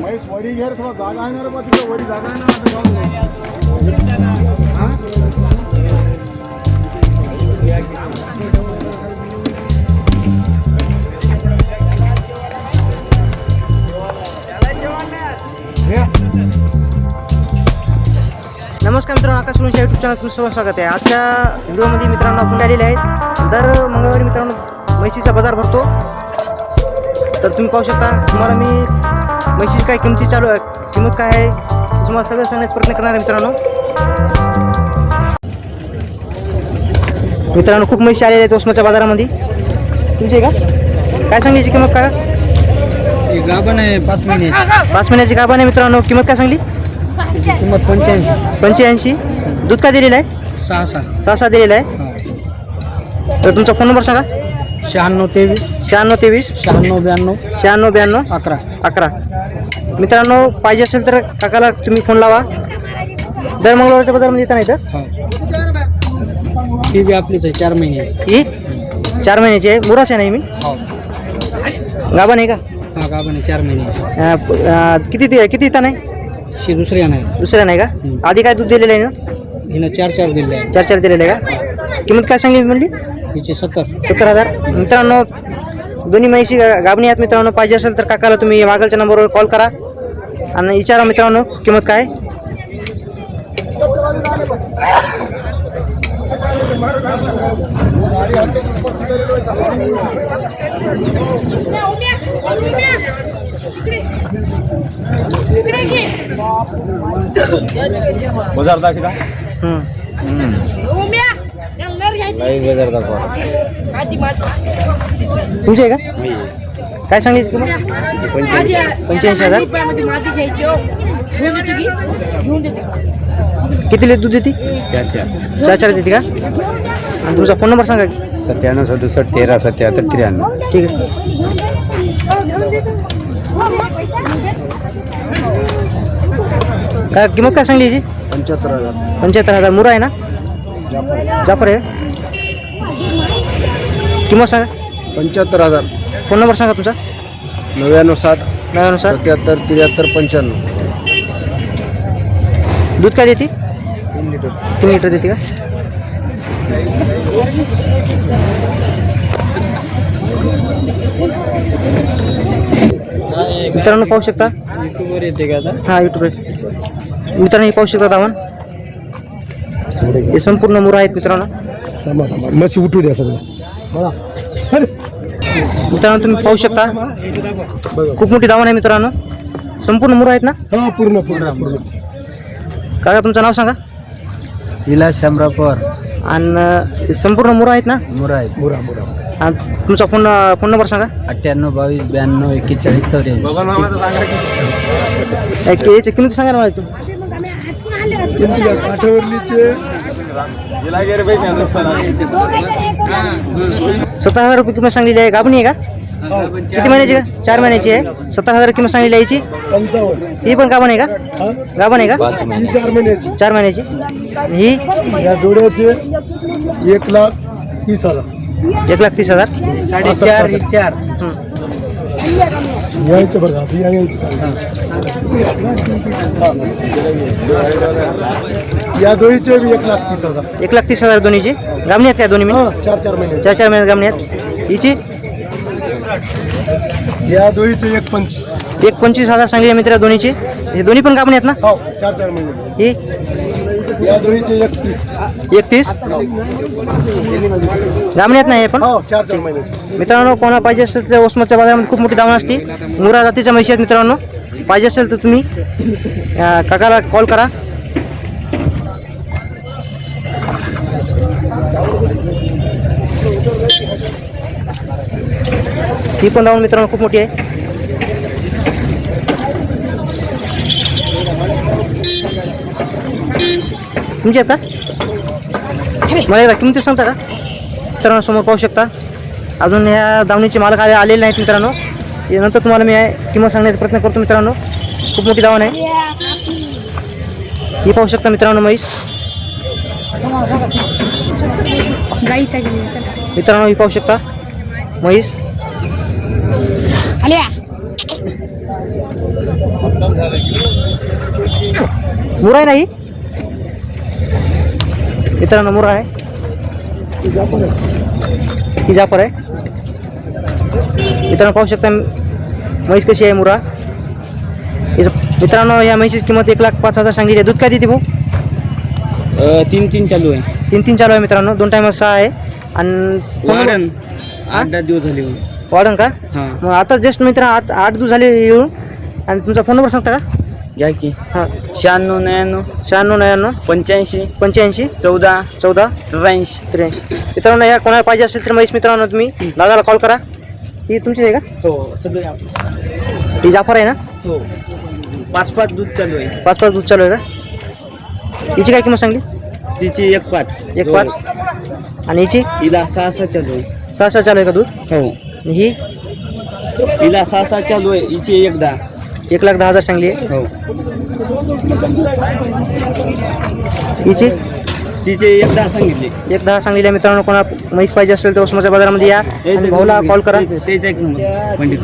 महेश वरी घेर थोडा जागा आहे ना रे बा तिथं वरी जागा आहे ना नमस्कार मित्रांनो आकाश गुरुंच्या युट्यूब चॅनल तुमचं सर्व स्वागत आहे. आजच्या व्हिडिओमध्ये मित्रांनो आपण आलेले आहेत. दर मंगळवारी मित्रांनो म्हैशीचा बाजार भरतो. तर तुम्ही पाहू शकता तुम्हाला मी म्हैशीची काय किमती चालू आहे? किंमत काय आहे? तुम्हाला सगळं सांगण्याचा प्रयत्न करणार आहे मित्रांनो. मित्रांनो खूप म्हशी आलेल्या आहेत ओसमाच्या बाजारामध्ये. तुमची का? काय सांगली याची किंमत काय? गाभण आहे पाच महिने. पाच महिन्याची गाभा आहे मित्रांनो. किंमत काय सांगली? किंमत पंच्याऐंशी. पंच्याऐंशी. दूध काय दिलेलं आहे? सहा सहा सहा सहा दिलेला आहे. तर तुमचा फोन नंबर सांगा. शहाण्णव तेवीस. शहाण्णव तेवीस. शहाण्णव ब्याण्णव. शहाण्णव ब्याण्णव. अकरा. अकरा. मित्रांनो पाहिजे असेल तर काकाला तुम्ही फोन लावा. दर मंगळवारच्या बाजारमध्ये येता नाही तर हो. ही बी आपलीच आहे चार महिने. ही? चार महिन्याची आहे? मुराच आहे नाही मी हो. गाभा नाही का? हा चार महिने. अं, प- अं, किती ते- किती येता नाही शी दुसऱ्या नाही. दुसऱ्या नाही का? आधी काय दूध दिलेलं आहे ना? हिनं चार चार दिले. आहे चार चार दिलेलं आहे का? किंमत काय सांगली म्हणली? हिचे सत्तर. सत्तर हजार. मित्रांनो दोन्ही म्हैशी गाभणी आहेत मित्रांनो. पाहिजे असेल तर काकाला तुम्ही मागलच्या नंबरवर कॉल करा. आणि विचारा मित्रांनो किंमत काय? दाखवा हम्म. तुमची आहे का? काय सांगली किंमत पंच्याऐंशी. हजार. किती दूध देते? चार चार चार चार देते का? आणि तुमचा फोन नंबर सांगा. सत्त्याण्णव सदुसष्ट तेरा सत्याहत्तर त्र्याण्णव. ठीक आहे. काय किंमत काय सांगली याची? पंच्याहत्तर हजार. पंच्याहत्तर हजार. मुरा आहे ना? जाफर. आहे किंमत सांगा. पंच्याहत्तर हजार. फोन नंबर सांगा तुमचा. नव्याण्णव साठ. नावानुसार सत्याहत्तर त्र्याहत्तर पंच्याण्णव. दूध काय देते? तीन लिटर. तीन लिटर देते का? मित्रांनो पाहू शकता? युट्यूबवर येते का आता? हा युट्यूबवर. मित्रांनो हे पाहू शकता आपण. हे संपूर्ण मुरा आहेत मित्रांनो. थांबा थांबा. मशी उठू द्या सगळं. मित्रांनो तुम्ही पाहू शकता. खूप मोठी दावण आहे मित्रांनो. संपूर्ण मुरा आहेत ना? हा पूर्ण पूर्ण पूर्ण. काका तुमचं नाव सांगा. विलास शामराव पवार. आणि हे संपूर्ण मुरा आहेत ना? मुराय मुरा मुरा. आणि तुमचा फोन फोन नंबर सांगा. अठ्ठ्याण्णव बावीस ब्याण्णव एक्केचाळीस चौऱ्याऐंशी. एक किंमत सांगा ना मला. तू काठावरलीचे सतरा हजार रुपये किंमत सांगलेली आहे गाभणी आहे का? किती महिन्याची का चार महिन्याची आहे. सतरा हजार किंमत सांगलेली आहे याची? पंचावन्न ही पण गाभण आहे का? हा? गाभण आहे का? चार महिन्याची. चार महिन्याची ही? या जोड्याचे एक लाख तीस हजार एक लाख तीस हजार. साडेचार चार. हं. यायचे ही यायचे. या दोहीचे बी एक लाख तीस हजार. एक लाख तीस हजार दोन्हीची? गाभणी आहेत काय दोन्ही मिळून? हा चार चार महिने. चार चार महिन्यात गाभणी आहेत. हिची? या दोहीचे एक पंचवीस. एक पंचवीस हजार सांगली मित्र दोन्हीची. हे दोन्ही पण गाभणी आहेत ना? हो चार चार महिने. ही? एकतीस. गाभणी आहेत ना हे पण? हो मित्रांनो कोणा पाहिजे असेल तर ओसमतच्या बाजारामध्ये खूप मोठी दावण असते. मुरा जातीच्या म्हशी आहेत मित्रांनो. पाहिजे असेल तर तुम्ही काकाला कॉल करा. ही पण दावण मित्रांनो खूप मोठी आहे. तुमची आहेत का मला एकदा किमती सांगता का? मित्रांनो समोर पाहू शकता. अजून ह्या दावणीचे मालक आले आलेले नाहीत मित्रांनो. नंतर तुम्हाला मी आहे किंमत सांगण्याचा प्रयत्न करतो मित्रांनो. खूप मोठी दावण आहे. ही पाहू शकता मित्रांनो म्हैस. मित्रांनो ही पाहू शकता. म्हैस. आल्या. मुरा आहे नाही मित्रांनो मुरा आहे. ही जाफर आहे. मित्रांनो पाहू शकता म्हैस कशी आहे मुरा? मित्रांनो या म्हैसीची किंमत एक लाख पाच हजार सांगलेली आहे. दूध काय देते भाऊ? तीन तीन चालू आहे. तीन तीन चालू आहे मित्रांनो. दोन टायम सहा आहे. आणि आठ दहा दिवस झाले. वाढन का? हा. मग आता जस्ट मित्र आठ आठ दिवस झाले येऊन. आणि तुमचा फोन नंबर सांगता का? घ्या की. हां. शहाण्णव नव्याण्णव शहाण्णव नव्याण्णव. पंच्याऐंशी पंच्याऐंशी. चौदा चौदा. त्र्याऐंशी. त्र्याऐंशी. मित्रांनो या कोणाला पाहिजे असेल तर महेश मित्रांनो तुम्ही दादाला कॉल करा. ही तुमची आहे का? हो सगळे आप- ही जाफर आहे ना? हो. पाच पाच दूध चालू आहे. पाच पाच दूध चालू आहे का? हिची काय किंमत सांगली? तिची एक पाच एक पाच आणि हिची? हिला सहा सहा चालू आहे. सहा सहा चालू आहे का दूध? हो. आणि ही? हिला सहा सहा चालू आहे. हिची एक दहा एक लाख दहा हजार सांगली? आहे हो. हिची तिचे एक दहा सांगितले. एक दहा सांगलेली आहे मित्रांनो कोणा म्हैस पाहिजे असेल तर उस्माच्या बाजारामध्ये या. आणि भाऊला कॉल करा. तेच एक नंबर. पंडित.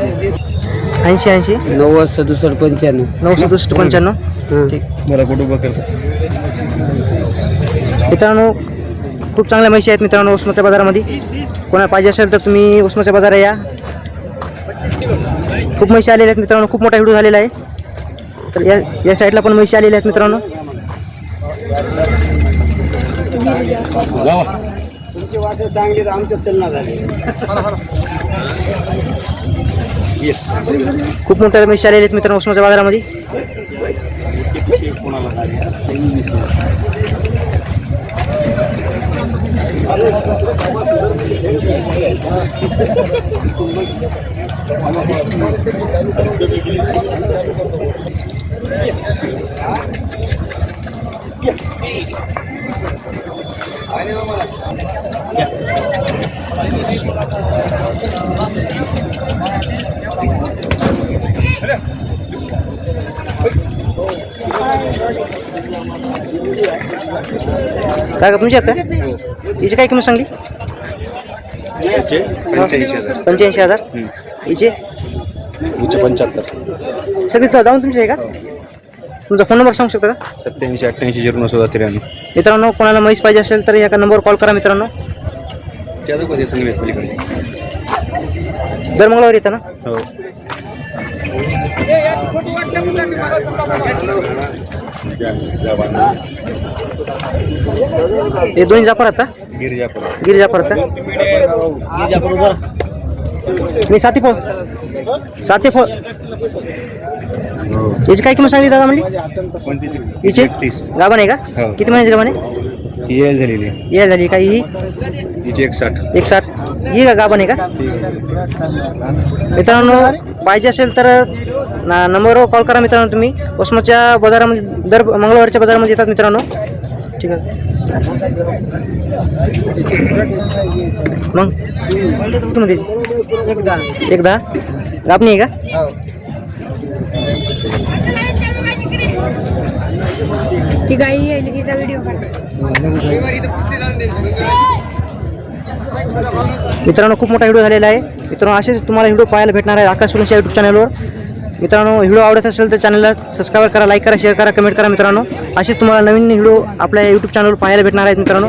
ऐंशी ऐंशी? नव्वद सदुसष्ट पंच्याण्णव. नऊ सदुसष्ट पंच्याण्णव? ठीक. मला कुठं करतो मित्रांनो खूप चांगल्या म्हशी आहेत मित्रांनो उस्माच्या बाजारामध्ये. कोणाला पाहिजे असेल तर तुम्ही उस्माच्या बाजारात या. खूप म्हशी आलेल्या आहेत मित्रांनो खूप मोठा व्हिडिओ झालेला आहे. तर या या साईडला पण म्हशी आलेल्या आहेत मित्रांनो. खूप मोठ्या म्हशी आलेल्या आहेत मित्रांनो उष्णाच्या बाजारामध्ये. काय का तुमची आहेत का हिची काय किंमत सांगली? पंच्याऐंशी हजार. हिचे? पंच्याहत्तर. सगळी तो जाऊन तुमची आहे का? तुमचा फोन नंबर सांगू शकता का? सत्याऐंशी अठ्ठ्याऐंशी झिरो नऊ चौदा त्र्याण्णव. मित्रांनो कोणाला म्हैस पाहिजे असेल तर या नंबरवर कॉल करा मित्रांनो. त्याचं कधी चांगले आहेत पलीकडे. दर मंगळवारी येतं ना? हो. हे दोन्ही जाफर आहेत का? गिरिजापूर गिर जाफर आहेत का? मी साती फोळ साती फोळ याची काय किंमत सांगली दादा म्हणली? हिचे तीस गाभण आहे का? हो. किती महिन्याची गाभण आहे? झालेली. ये झाली. का ही? हिची एक साठ एक साठ ही का गाभण आहे का? मित्रांनो पाहिजे असेल तर ना नंबरवर कॉल करा मित्रांनो तुम्ही. ओसमाच्या बाजारामध्ये दर मंगळवारच्या बाजारामध्ये येतात मित्रांनो. ठीक आहे. मग? एक गापणी आहे का? ती गाई यायली तिचा व्हिडिओ मित्रांनो खूप मोठा व्हिडिओ झालेला आहे. मित्रांनो असेच तुम्हाला व्हिडिओ पाहायला भेटणार आहे आकाश यूट्यूब चॅनलवर मित्रांनो व्हिडिओ आवडत असेल तर चॅनलला सबस्क्राईब करा लाईक करा शेअर करा कमेंट करा मित्रांनो. असेच तुम्हाला नवीन व्हिडिओ आपल्या यूट्यूब चॅनलवर पाहायला भेटणार आहेत मित्रांनो.